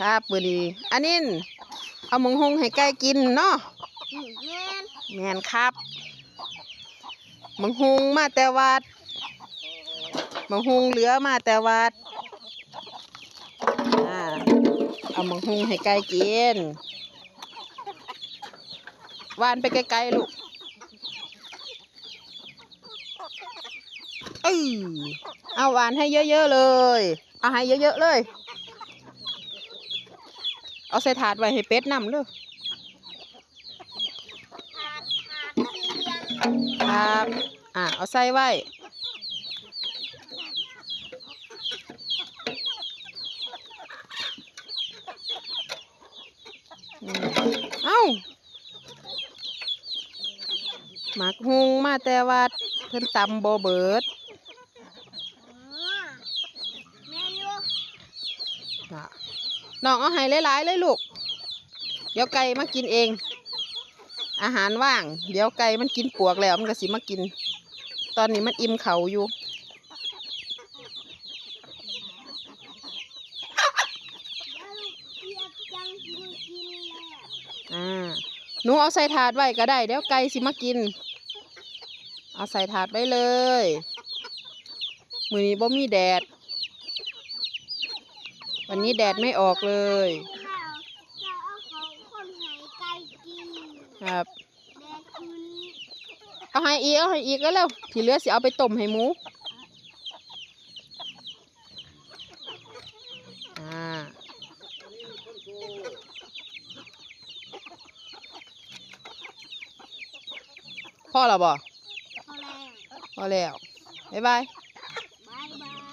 ครับมือดีอันนี้เอาหมงหงให้ไก่กินเนาะอืมแม่นแมนครับหมงหงมาแต่วัดหมงหงเหลือมาแต่วัดอ่าเอาหมงหงให้ไก่กินวานไปไกลๆลูกเอ้ยเอาหวานให้เยอะๆเลย เอาให้เยอะๆเลย เอาใส่ถาดไว้ให้เป็ดนำเลยขาดขาดสี่เหลี่ยมครับอ่าเอาใส่ไว้อืมเอ้าหมักฮุงมาแต่วัดเพิ่นตำโบเบิดอ๋อแม่นอยู่น่ะ น้องเอาให้หลายๆเลยลูก เดี๋ยวไก่มากินเอง อาหารว่าง เดี๋ยวไก่มันกินปวกแล้วมันก็สิมากิน ตอนนี้มันอิ่มเขาอยู่อ่าหนูเอาใส่ถาดไว้ก็ได้ เดี๋ยวไก่สิมากิน เอาใส่ถาดไว้เลย มือนี้บ่มีแดด วันนี้แดดไม่ออกเลยครับเอาให้อีกเอาให้อีกก็แล้วที่เหลือสิเอาไปต้มให้หมูอ่าพ่อเราบ่เอาแรงพอแล้วบ๊ายบายบ๊ายบาย